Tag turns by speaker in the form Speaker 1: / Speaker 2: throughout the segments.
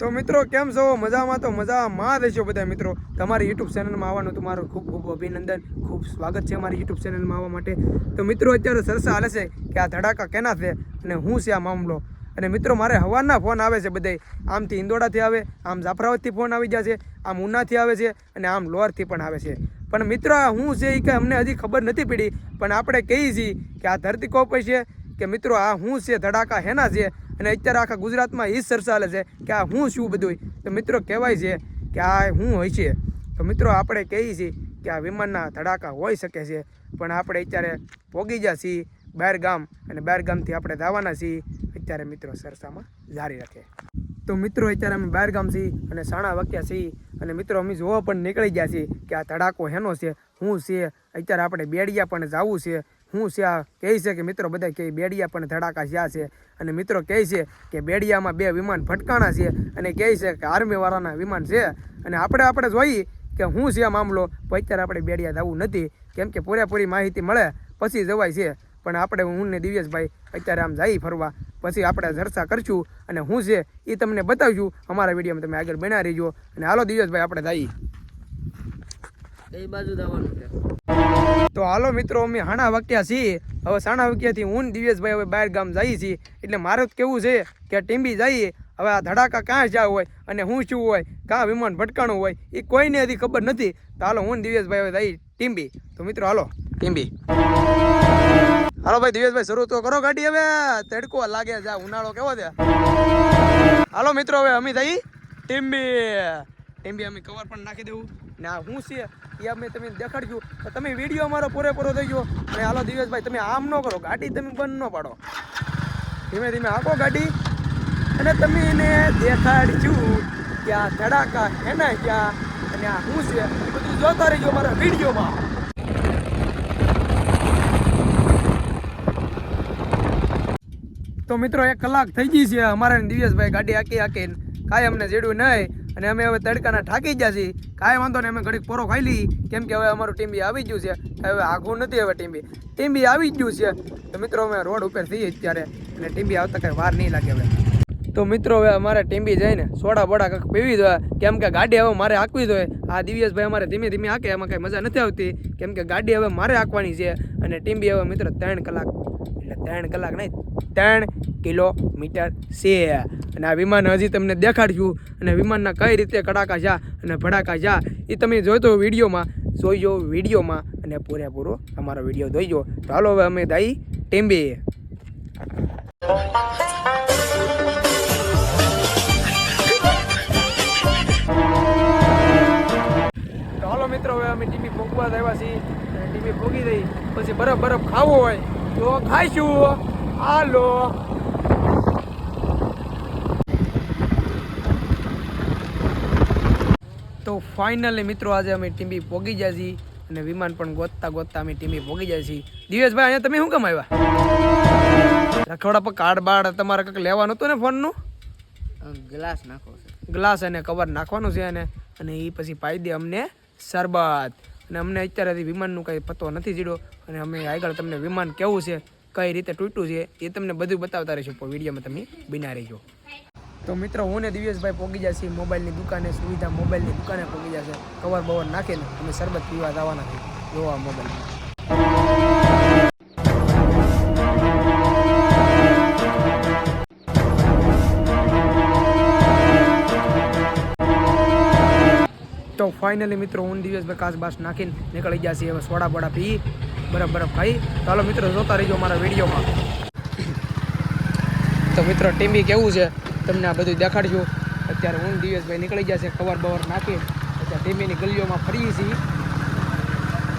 Speaker 1: તો મિત્રો, કેમ છો? મજામાં તો મજામાં દેશો બધા મિત્રો. તમારી યુટ્યુબ ચેનલમાં આવવાનું તમારું ખૂબ ખૂબ અભિનંદન, ખૂબ સ્વાગત છે અમારી યુટ્યુબ ચેનલમાં આવવા માટે. તો મિત્રો, અત્યારે સરસા હાલે છે કે આ ધડાકા કેના છે અને હું છે આ મામલો? અને મિત્રો, મારે હવાના ફોન આવે છે બધે આમથી ઇંદોડાથી આવે, આમ જાફરાવતથી ફોન આવી જાય છે, આમ ઉનાથી આવે છે અને આમ લોરથી પણ આવે છે. પણ મિત્રો, આ હું છે એ કે અમને હજી ખબર નથી પડી. પણ આપણે કહીએ છીએ કે આ ધરતી કોપ છે કે મિત્રો, આ હું છે ધડાકા હેના છે? અને અત્યારે આખા ગુજરાતમાં એ ચર્ચા છે કે આ હું શું બધું તો મિત્રો કહેવાય છે કે આ હું હોય છે. તો મિત્રો આપણે કહીએ છીએ કે આ વિમાનના ધડાકા હોઈ શકે છે, પણ આપણે અત્યારે પોગી ગયા છીએ બહાર ગામ અને બહાર ગામથી આપણે જવાના છીએ. અત્યારે મિત્રો સરસામાં જારી રાખે. તો મિત્રો અત્યારે અમે બહાર ગામ છીએ અને સાણા વાક્યા છીએ અને મિત્રો અમે જોવા પણ નીકળી ગયા છીએ કે આ ધડાકો હેનો છે, હું છે, અત્યારે આપણે બેડિયા પણ જવું છે. હું શ્યા કહે છે કે મિત્રો બધા કહે બેડિયા પણ ધડાકા શ્યા છે. અને મિત્રો કહે છે કે બેડિયામાં બે વિમાન ફટકાણા છે અને કહે છે કે આર્મીવાળાના વિમાન છે. અને આપણે આપણે જોઈએ કે હું છે મામલો, પણ અત્યારે આપણે બેડિયા જવું નથી. કેમ કે પૂરેપૂરી માહિતી મળે, પછી જવાય છે. પણ આપણે હું ને દિવ્યેશભાઈ અત્યારે આમ જઈ ફરવા. પછી આપણે ચર્ચા કરશું અને હું છે એ તમને બતાવશું. અમારા વિડીયોમાં તમે આગળ બના રહીજો. અને હાલો દિવ્યેશભાઈ, આપણે જઈએ
Speaker 2: કઈ બાજુ જવાનું છે.
Speaker 1: તો હાલો મિત્રો અમે હાણા વાક્યા છીએ. હવે સાણા વાક્યાથી હું દિવ્યેશભાઈ હવે બહાર ગામ જઈએ છીએ. એટલે મારું કેવું છે કે ટીંબી જઈએ હવે આ ધડાકા ક્યાં જ્યાં હોય અને હું શું હોય કાં વિમાન ભટકાણું હોય એ કોઈને હજી ખબર નથી. તો હાલો હું દિવ્યેશભાઈ હવે જઈ ટીંબી. તો મિત્રો હાલો. ટીંબી. હાલો ભાઈ દિવેશભાઈ શરૂ તો કરો ગાડી હવે. તડકો લાગે જા ઉનાળો કેવો છે? હાલો મિત્રો હવે અમે જઈ ટીમ્બી ટીમ્બી અમે કવર પણ નાખી દેવું. ને આ હું છે, એ અમે તમે દેખાડજો તો તમે વીડિયો અમારો પૂરેપૂરો થઈ ગયો. અને હાલો દિવેશભાઈ તમે આમ ન કરો, ગાડી તમે બંધ ન પાડો. ધીમે ધીમે હાંકો ગાડી. અને તમે એને દેખાડજો કે આ ધડાકા એના ક્યાં? અને આ શું છે, એ બધું જોતા રહીજો મારા વિડીયોમાં. તો મિત્રો, એક કલાક થઈ ગઈ છે. અમારે દિવ્યસભાઈ ગાડી આકી આકીને કાંઈ અમને જેડ્યું નહીં. અને અમે હવે તડકાના ઠાકી ગયા છીએ. કાંઈ વાંધો નહીં, અમે ઘડીક પોરો ખાઈ લઈ કેમ કે હવે અમારું ટીમ્બી આવી ગયું છે. હવે આઘું નથી હવે ટીમ્બી ટીમ્બી આવી ગયું છે. તો મિત્રો, અમે રોડ ઉપર થઈએ અત્યારે. અને ટીમ્બી આવતા કાંઈ વાર નહીં લાગે હવે. તો મિત્રો, હવે અમારે ટીમ્બી જઈને સોડા બોડા કંઈક પીવી જોઈએ કેમ કે ગાડી હવે મારે હાંકવી જોઈએ આ દિવ્યેશભાઈ અમારે ધીમે ધીમે હાંકે, એમાં કંઈ મજા નથી આવતી. કેમ કે ગાડી હવે મારે હાંકવાની છે. અને ટીમ્બી હવે મિત્રો, ત્રણ કલાક. એટલે ત્રણ કલાક નહીં ત્રણ કિલોમીટર છે. અને આ વિમાન હજી તમને દેખાડશું અને વિમાનના કઈ રીતે કડાકા જા અને ભડાકા જા એ તમે જોઈતો વિડીયોમાં જોઈજો વિડીયોમાં અને પૂરેપૂરો અમારો વીડિયો જોઈજો તો હાલો હવે અમે દાઈ ટીમ્બી મિત્રો, હવે અમે ટીમી ભોગવા આવ્યા છીએ. ટીમી ભોગી દઈ પછી બરફ બરફ ખાવો હોય તો ખાઈશું. હાલો તો ફાઇનલી મિત્રો આજે અમે ટીમી પોગી જાય છીએ અને વિમાન પણ ગોતતા ગોતતા અમે ટીમી પોગી જાય છીએ. દિવેશભાઈ અહીંયા તમે શું કામ આવ્યા? રખવાડા પર કાર્ડ બાડ તમારે કંઈક લેવાનું હતું ને ફોનનું?
Speaker 2: ગ્લાસ નાખો
Speaker 1: ગ્લાસ અને કવર નાખવાનું છે અને અને એ પછી પાઈ દે અમને શરબત. અને અમને અત્યારે વિમાનનું કંઈ પતો નથી જીડો અને અમે આગળ તમને વિમાન કેવું છે કઈ રીતે તૂટ્યું છે એ તમને બધું બતાવતા રહીશું પણ વિડીયોમાં તમે બિના રહેજો. તો મિત્રો, હું ને દિવ્યેશભાઈ પોગી જશે મોબાઈલની દુકાને, સુવિધા મોબાઈલની દુકાને પોગી જશે કવર બવર નાખીને અમે શરબત પીવા જવાના છે જોવા મોબાઈલ. તો ફાઇનલી મિત્રો હું દિવસભાઈ કાચ બાસ નાખીને નીકળી ગયા છીએ. હવે સોડા બોડા પી, બરફ બરફ ખાઈ. ચાલો મિત્રો જોતા રહીજો મારા વિડીયોમાં. તો મિત્રો ટીમ્બી કેવું છે? તમને આ બધું દેખાડજો. અત્યારે હું દિવસભાઈ નીકળી ગયા છે. કવર બવર નાખી અત્યારે ટીમ્બીની ગલીઓમાં ફરીએ છીએ.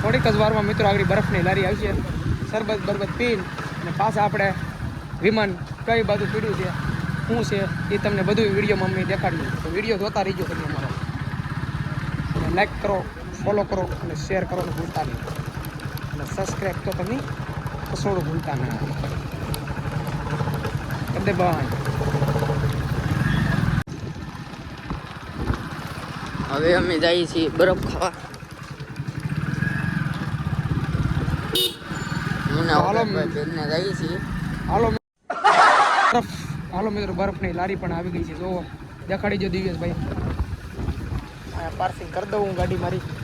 Speaker 1: થોડીક જ વારમાં મિત્રો આગળ બરફની લારી આવશે. શરબત બરબત પીને અને પાછા આપણે વિમાન કઈ બાજુ પીડ્યું છે, શું છે એ તમને બધું વિડીયોમાં અમે દેખાડ્યું તો વીડિયો જોતા રહીજો તમે લાઈક કરો ફોલો કરો અને શેર કરવાનું ભૂલતા નહીં. અને સબસ્ક્રાઈબ તો તમે કસોડું ભૂલતા ના. કદે ભાઈ
Speaker 2: હવે અમે જઈએ છીએ બરફ ખાવા.
Speaker 1: હાલો. બરફ. મિત્રો બરફની લારી પણ આવી ગઈ છે. જો દેખાડી જો દિવ્યેશભાઈ આ પાર્સિંગ કરી દઉં ગાડી મારી.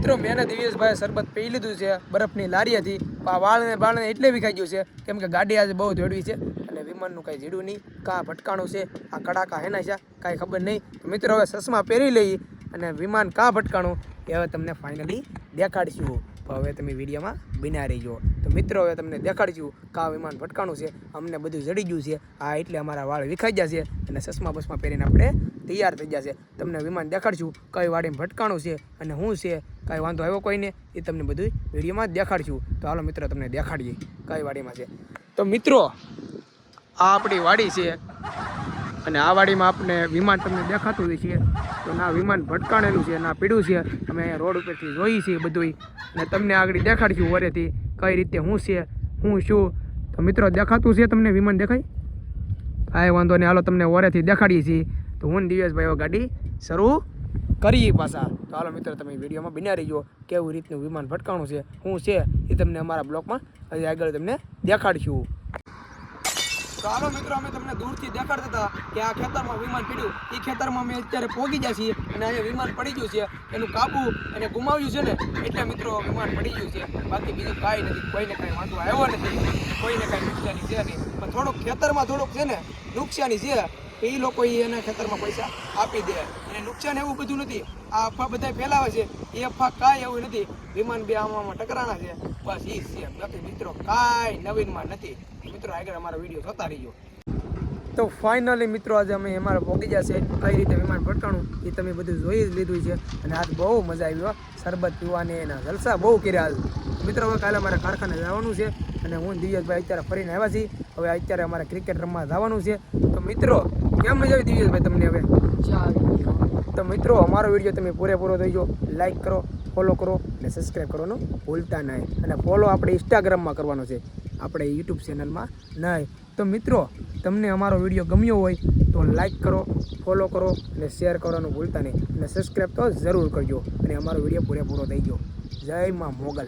Speaker 1: મિત્રો, મેં દિવ્યેશભાઈ શરબત પી લીધું છે, બરફની લારીએથી આ વાળને બાળને એટલે વિખાઈ ગયું છે, કેમ કે ગાડી આજે બહુ જોડવી છે, અને વિમાનનું કાંઈ જીડું નહીં, કાં ભટકાણું છે, આ કડાકા હેના છે, કાંઈ ખબર નહીં. મિત્રો, હવે ચશ્મા પહેરી લઈ અને વિમાન કાં ભટકાણું એ હવે તમને ફાઇનલી દેખાડશું. હવે તમે વિડીયોમાં બિના રહીજો. તો મિત્રો, હવે તમને દેખાડીશું કા વિમાન ભટકાણું છે. અમને બધું જડી ગયું છે. આ એટલે અમારા વાળ વિખાઈ જશે અને ચશ્મા બસમા પહેરીને આપણે તૈયાર થઈ જશે તમને વિમાન દેખાડશું કઈ વાડીમાં ભટકાણું છે અને શું છે, કાંઈ વાંધો આવ્યો કોઈને, એ તમને બધું વિડીયોમાં જ દેખાડશું તો હાલો મિત્રો, તમને દેખાડીએ કઈ વાડીમાં છે. તો મિત્રો, આ આપણી વાડી છે. અને આ વાડીમાં આપણે વિમાન તમને દેખાતું હોય છે તો ના વિમાન ભટકાણેલું છે, ના પીડું છે. અમે અહીંયા રોડ ઉપરથી જોઈએ છીએ બધુંય. અને તમને આગળ દેખાડશું વરેથી કઈ રીતે શું છે, હું શું તો મિત્રો, દેખાતું છે તમને વિમાન દેખાય? કાંઈ વાંધો નહીં, હાલો તમને વરેથી દેખાડીએ છીએ. તો હું ને ગાડી શરૂ કરીએ પાછા. તો હાલો મિત્રો, તમે વિડીયોમાં બિના રહીજો. કેવું રીતનું વિમાન ભટકાણું છે શું છે એ તમને અમારા બ્લોકમાં હજી આગળ તમને દેખાડશું. હાલો મિત્રો, અમે તમને દૂરથી દેખાડતા હતા કે આ ખેતરમાં વિમાન પડ્યું. એ ખેતરમાં અમે અત્યારે પહોંચી ગયા છીએ અને અહીંયા વિમાન પડી ગયું છે. એનું કાબુ અને ગુમાવ્યું છે ને, એટલે મિત્રો વિમાન પડી ગયું છે. બાકી બીજું કાંઈ નથી, કોઈને કાંઈ વાંધો આવ્યો નથી, કોઈને કાંઈ નુકસાની છે નહીં. પણ થોડુંક ખેતરમાં થોડુંક છે ને, નુકસાની છે એ લોકો એના ખેતરમાં પૈસા આપી દે. નુકસાન એવું બધું નથી. આ અફવા બધા ફેલાવે છે. એ અફવા કાંઈ એવું નથી. વિમાન બે આમાં ટકરાણા છે. બસ એ છે. બાકી મિત્રો કાંઈ નવીનમાં નથી. મિત્રો આગળ અમારો વીડિયો જોતા રહીજો. તો ફાઇનલી મિત્રો આજે અમે અમારા પહોંચી જશે કઈ રીતે વિમાન ભટકાણું એ તમે બધું જોઈ જ લીધું છે. અને આજ બહુ મજા આવી સરબત પીવાને એના જલસા બહુ કર્યા મિત્રો હવે કાલે અમારે કારખાને જવાનું છે અને હું દિવ્યજભાઈ અત્યારે ફરીને આવ્યા છીએ. હવે અત્યારે અમારે ક્રિકેટ રમવા જવાનું છે. તો મિત્રો કેમ મજા આવી દિવ્યજભાઈ તમને હવે? તો મિત્રો અમારો વીડિયો તમે પૂરેપૂરો થઈજો લાઈક કરો ફોલો કરો અને સબસ્ક્રાઈબ કરવાનું ભૂલતા નહીં. અને ફોલો આપણે ઇન્સ્ટાગ્રામમાં કરવાનો છે. આપણે યુટ્યુબ ચેનલમાં નહીં. તો મિત્રો તમને અમારો વીડિયો ગમ્યો હોય તો લાઈક કરો ફોલો કરો અને શેર કરવાનું ભૂલતા નહીં. અને સબસ્ક્રાઈબ તો જરૂર કરજો. અને અમારો વીડિયો પૂરેપૂરો થઈ ગયો. જય માં મોગલ.